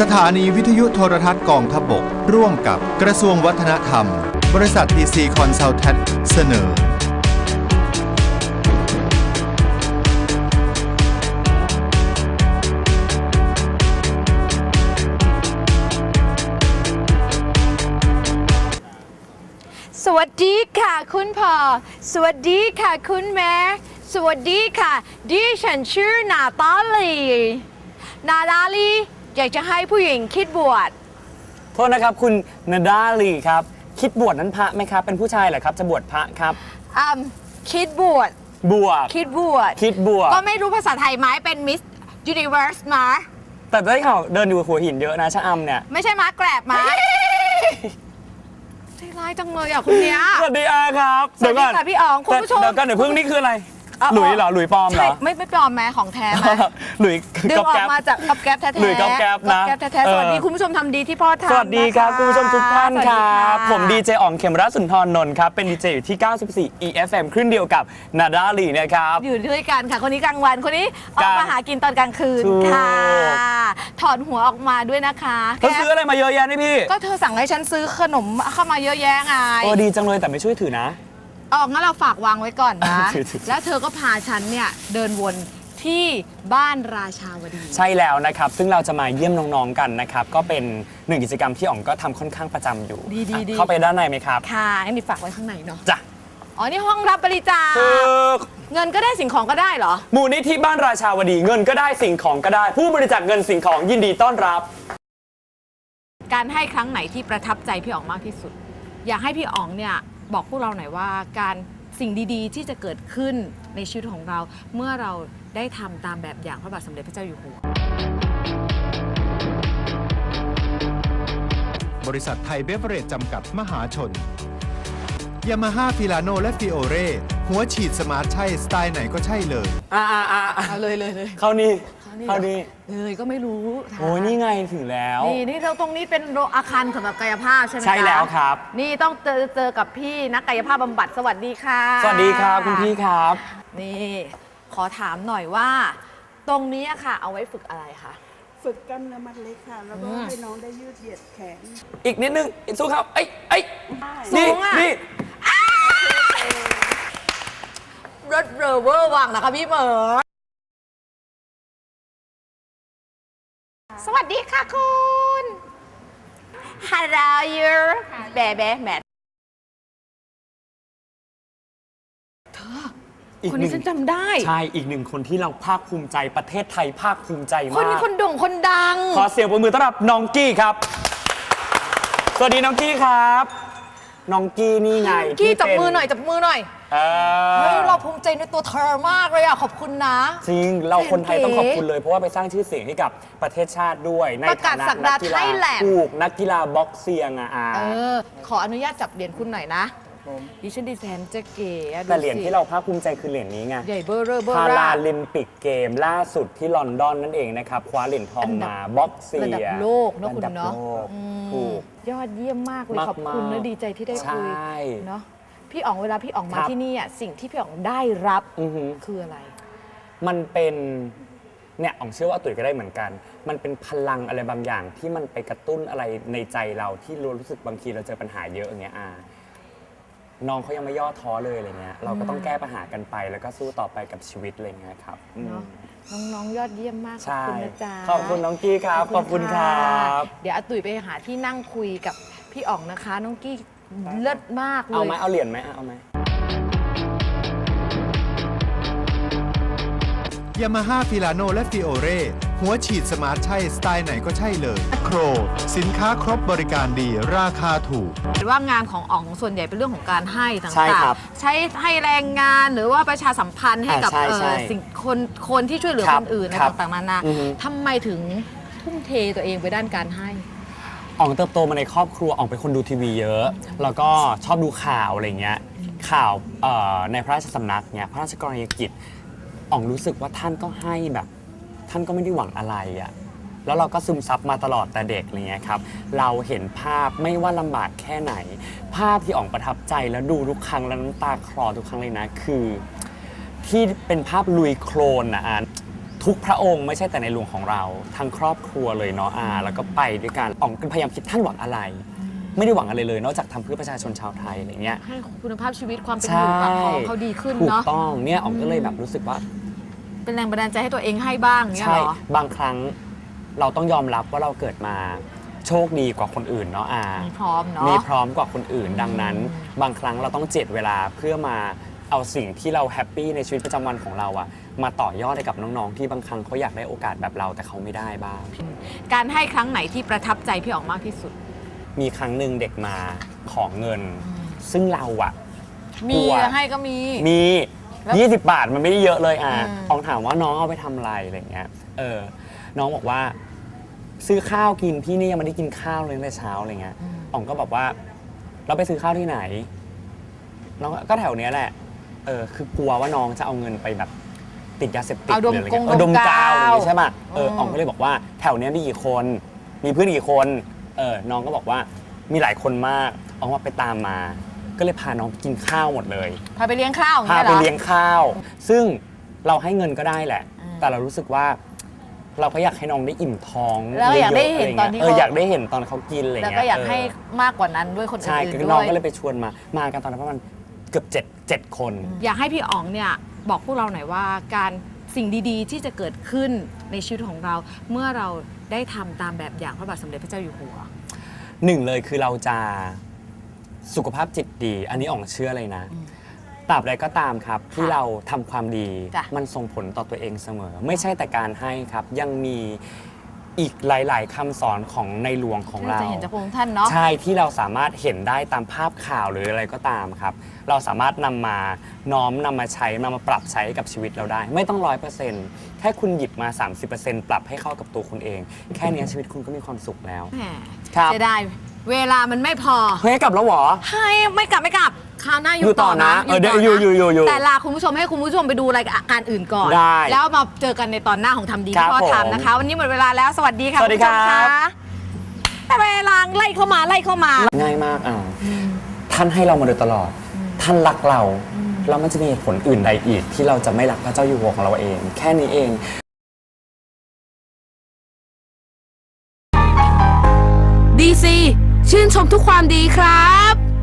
สถานีวิทยุโทรทัศน์กองทบก ร่วมกับกระทรวงวัฒนธรรม บริษัททีซีคอนซัลแทสเสนอ สวัสดีค่ะ คุณพ่อ สวัสดีค่ะ คุณแม่ สวัสดีค่ะ ดิฉันชื่อนาตาลี นาดาลี อยากจะให้ผู้หญิงคิดบวช โทษนะครับคุณนาดาลีครับ คิดบวชนั้นพระไหมครับ เป็นผู้ชายเหรอครับจะบวชพระครับ อืมคิดบวช บวชคิดบวช คิดบวชก็ไม่รู้ภาษาไทยไหมเป็นมิสยูนิเว r ร์สมาแต่ได้ข่าวเดินอยู่หัวหินเยอะนะชะอำเนี่ยไม่ใช่มาแกรบมาใจร้ายจังเลยอะคุณเนี้ยสวัสดีอาครับสวัสดีค่ะพี่อ๋องคุณผู้ชม เดี๋ยวกันเดี๋ยวพึ่งนี่คืออะไร เอาหลุยเหรอหลุยปลอมเหรใช่อ ไม่ไม่ปลอมแม้ของแท้ไหม หลุยดึงก๊อบออแก๊กบ มาจากกับแก๊บแท้ๆหลุยก๊อบแก๊บนะก๊อบแก๊บแท้ๆเออสวัสดีคุณผู้ชมทำดีที่พ่อทำสวัสดีครับ นะะคุณผู้ชมทุกท่านสวัสคดีรับะผมดีเจอ๋องเขมรัตน์สุนทรนนท์ครับ เป็นดีเจอยู่ที่ 94 EFM คลื่นเดียวกับนาดาลีนะครับ อยู่ด้วยกันค่ะ คนนี้กลางวันคนนี้ออกมาหากินตอนกลางคืนถูก ค่ะ ถอนหัวออกมาด้วยนะคะเขาซื้ออะไรมาเยอะแยะนี่พี่ ก็เธอสั่งให้ฉันซื้อขนมเข้ามาเยอะแยะไง โอ้ดีจังเลยแต่ไม่ช่วยถือนะ ออกงั้นเราฝากวางไว้ก่อนนะถือถือแล้วเธอก็พาฉันเนี่ยเดินวนที่บ้านราชาวดี ใช่แล้วนะครับ ซึ่งเราจะมาเยี่ยมน้องๆกันนะครับ ก็เป็นหนึ่งกิจกรรมที่อ๋องก็ทำค่อนข้างประจำอยู่ดีดีอะดี เข้าไปด้านในไหมครับค่ะงั้นนี่ฝากไว้ข้างในเนาะ จ้ะอ๋อ นี่ห้องรับบริจาค คือเงินก็ได้สิ่งของก็ได้เหรอ มูลนิธิบ้านราชาวดีเงินก็ได้สิ่งของก็ได้ ผู้บริจาคเงินสิ่งของยินดีต้อนรับ การให้ครั้งไหนที่ประทับใจพี่อ๋องมากที่สุด อยากให้พี่อ๋องเนี่ย บอกพวกเราหน่อยว่าการสิ่งดีๆ ที่จะเกิดขึ้นในชีวิตของเรา เมื่อเราได้ทำตามแบบอย่างพระบาทสมเด็จพระเจ้าอยู่หัว บริษัทไทยเบเวอเรจจำกัดมหาชน ยามาฮ่าฟิลาโนและฟิโอเรหัวฉีดสมาร์ทใช่ สไตล์ไหนก็ใช่เลย อ่าอ่าอ่าเอาเลยเลยเลยเข้านี่ นี่เข้านี่เลยก็ไม่รู้ถามโอ้ยนี่ไงถึงแล้ว นี่นี่เราตรงนี้เป็นโรงอาคารสำหรับกายภาพใช่ไหมะใช่แล้วครับ นี่ต้องเจอเจอกับพี่นักกายภาพบำบัดสวัสดีค่ะสวัสดีครับคุณพี่ครับ นี่ ขอถามหน่อยว่า ตรงนี้อะค่ะ เอาไว้ฝึกอะไรคะ ฝึกกล้ามเนื้อมัดเล็กค่ะ แล้วก็อืม ให้น้องได้ยืดเหยียดแขน อีกนิดนึงสู้ครับเอ้ยเอ้ยสูนี่งอะ นี่รถเรอเวอร์วังนะคะพี่เหมอ สวัสดีค่ะคุณ Hello you แบะแบะแมทอีกคนหนี้นึ่งฉันจำได้ ใช่อีกหนึ่งคนที่เราภาคภูมิใจประเทศไทยภาคภูมิใจคนมานี้กคนโด่งคนดัง ขอเสียงปรบมือต้อนรับน้องกี้ครับ สวัสดีน้องกี้ครับ น้องกี้นี่ไงกี้ที่จับเป็นมือหน่อยจับมือหน่อยเอเฮ้ยอเราภูมิใจในตัวเธอมากเลยอะขอบคุณนะ จริงเราคนไทยเก๋ต้องขอบคุณเลย เพราะว่าไปสร้างชื่อเสียงให้กับประเทศชาติด้วย ในประกาฐาศนะศักดานักกีฬา Thailand ถูกนักกีฬาบ็อกเซียงอะอา เออ ขออนุญาตจับเหรียญคุณหน่อยนะ ดิฉันดีแสนจะเก๋อะดูแต่เหรียญสิที่เราภาคภูมิใจคือเหรียญนี้ไง ใหญ่เบอร์เรอเบอพาร์ราราลิมปิกเกมล่าสุดที่ลอนดอนนั่นเองนะครับ คว้าเหรียญทองอันดับมาบ็อกเซียระดับโลกเนอะคุณระดับเนาะโลกอืมถูก ยอดเยี่ยมมากเลยมากขอบคุณมากนะดีใจที่ได้คุยใช่เนาะพี่อ๋องเวลาพี่อ๋องมาครับ ที่นี่อะสิ่งที่พี่อ๋องได้รับอือหือ คืออะไร มันเป็นเนี่ยอ๋องเชื่อว่าอาตุ๋ยก็ได้เหมือนกัน มันเป็นพลังอะไรบางอย่างที่มันไปกระตุ้นอะไรในใจเราที่เรารู้สึกบางทีเราเจอปัญหาเยอะอย่างเงี้ยอา น้องเขายังไม่ย่อท้อเลยอะไรเงี้ยเราก็ต้องแก้ปัญหากันไป แล้วก็สู้ต่อไปกับชีวิตอะไรเงี้ยครับอืม เนาะน้องๆยอดเยี่ยมมากขอบใช่คุณนะจ๊ะ ขอบคุณน้องกี้ครับ ขอบคุณครัะบเดี๋ยวอาตุ๋ยไปหาที่นั่งคุยกับพี่อ๋องนะคะ น้องกี้เลิศมากเลเอาย ไหมเอาเหรียญไหมเอาไหม ยามาฮ่าฟิลาโนและฟิโอเร หัวฉีดสมาร์ทใช่สไตล์ไหนก็ใช่เลยโคร สินค้าครบบริการดีราคาถูก ว่างานของอ๋องส่วนใหญ่เป็นเรื่องของการให้ต่างๆใช่ครับใช้ให้แรงงานหรือว่าประชาสัมพันธ์ให้กับอ่าใช่เอ่อใช่สิ่งคนคนที่ช่วยเหลือครัคบนอื่นอะไรครับต่างๆนานาอือฮึ ทำไมถึงทุ่มเทตัวเองไปด้านการให้อ๋องเติบโตมาในครอบครัวอ๋องเป็นคนดูทีวีเยอะ แล้วก็ชอบดูข่าวอะไรเงี้ยข่าวเอ่อในพระราชสำนักเนี่ยพระราชกรณียกิจอ๋องรู้สึกว่าท่านก็ให้แบบ ท่านก็ไม่ได้หวังอะไรอะ่ะแล้วเราก็ซึมซับมาตลอดแต่เด็กอะไรเงี้ยครับ เราเห็นภาพไม่ว่าลำบากแค่ไหน ภาพที่อ๋องประทับใจแล้วดูทุกครั้งแล้วน้ำตาคลอทุกครั้งเลยนะ คือ ที่เป็นภาพลุยโคลนนะอะทุกพระองค์ไม่ใช่แต่ในหลวงของเราทั้งครอบครัวเลยเนาะอาแล้วก็ไปด้วยกันอ๋องก็พยายามคิดท่านหวังอะไร ไม่ได้หวังอะไรเลย นอกจากทำเพื่อประชาชนชาวไทยอะไรเงี้ยให้คุณภาพชีวิตความเป็นอยู่ปากท้องเขาดีขึ้นถูกเนาะ ต้องเนี่ยอ๋องก็เลยแบบรู้สึกว่า เป็นแรงบันดาลใจให้ตัวเองให้บ้างอย่างเงี้ยใช่ เหรอ บางครั้งเราต้องยอมรับว่าเราเกิดมาโชคดีกว่าคนอื่นเนาะอามีพร้อมเนาะ มีพร้อมกว่าคนอื่นดังนั้น บางครั้งเราต้องเจ็ดเวลาเพื่อมาเอาสิ่งที่เราแฮปปี้ในชีวิตประจำวันของเราอะมาต่อยอดให้กับน้องๆ ที่บางครั้งเขาอยากได้โอกาสแบบเราแต่เขาไม่ได้บ้าง การให้ครั้งไหนที่ประทับใจพี่อ๋องมากที่สุด มีครั้งหนึ่งเด็กมาขอเงิน ซึ่งเราอะ มีกลัว ให้ก็มี มีแล้ว 20 บาทมันไม่ได้เยอะเลยอะอืมอองถามว่าน้องเอาไปทำอะไรอะไรเงี้ย เออ น้องบอกว่า ซื้อข้าวกินพี่นี่ยังไม่ได้กินข้าวเลยตั้งแต่เช้าอะไรเงี้ยอองก็บอกว่า เราไปซื้อข้าวที่ไหน น้องก็ก็แถวเนี้ยแหละ เออ คือกลัวว่าน้องจะเอาเงินไปแบบติดยาเสพติดเอาดมหรืออะไรกงเงี้ยเออดมกาวอะไรอย่างงี้ใช่ป่ะ เอออืมอองก็เลยบอกว่าแถวเนี้ยมีกี่คน มีเพื่อนกี่คน เออ น้องก็บอกว่ามีหลายคนมากอองว่าไปตามมา ก็เลยพาน้องไปกินข้าวหมดเลย พาไปเลี้ยงข้าวอย่างพาเงี้ยเหไปรอเลี้ยงข้าว ซึ่งเราให้เงินก็ได้แหละอืมแต่เรารู้สึกว่า เราก็อยากให้น้องได้อิ่มท้องแล้วอยากได้ะๆเห็นะรตอนที่เออเขาอยากได้เห็นตอนเขากินอะไรแล้วเงี้ยก็อยากเให้มากกว่านั้นด้วยคนใช่อื่นๆน้องด้วยก็เลยไปชวนมา มากันตอนนั้นประมาณเกือบเจ็ดเจ็ดคน อยากให้พี่อ๋องเนี่ยบอกพวกเราหน่อยว่าการสิ่งดีๆ ที่จะเกิดขึ้นในชีวิตของเรา เมื่อเราได้ทำตามแบบอย่างพระบาทสมเด็จพระเจ้าอยู่หัวหนึ่งเลยคือเราจะ สุขภาพจิตดี อันนี้อ่องเชื่อเลยนะ ตราบใดก็ตามครับ ที่เราทำความดี จ้ะ มันส่งผลต่อตัวเองเสมอ ไม่ใช่แต่การให้ครับ ยังมี อีกหลาย ๆคำสอนของในหลวงของที่เราเรา จะเห็นจากพระองค์ท่านเนาะ ใช่ที่เราสามารถเห็นได้ตามภาพข่าวหรืออะไรก็ตามครับ เราสามารถนำมาน้อมนำมาใช้นำมาปรับใช้กับชีวิตเราได้ ไม่ต้องร้อยเปอร์เซ็นต์แค่คุณหยิบมา 30%ปรับให้เข้ากับตัวคุณเอง แค่เนี้ยชีวิตคุณก็มีความสุขแล้ว แหมครับเสียดายเวลามันไม่พอ เฮ้ยกลับแล้วเหรอ ให้ไม่กลับไม่กลับ คราวหน้าออยู่ยู่ต่ต่ออนะนะเออเดี๋ยวอยู่อยู่อยู่อยู่แต่ลาคุณผู้ชมให้คุณผู้ชมไปดูรายการอื่นก่อน ได้แล้วมาเจอกันในตอนหน้าของทำดีครัที่บพ่อผมทำนะคะ วันนี้หมดเวลาแล้วสวัสดีค่ะสวัสดีณผู้ชมครับะแต่เวลาไล่เข้ามาไล่เข้ามา ง่ายมากอะท่านให้เรามาโดยตลอด ท่านรักเรา แล้วมันจะมีเหตุผลอื่นใดอีก ที่เราจะไม่รักพระเจ้าอยู่หัวของเราเอง แค่นี้เองดีซีชื่นชมทุกความดีครับ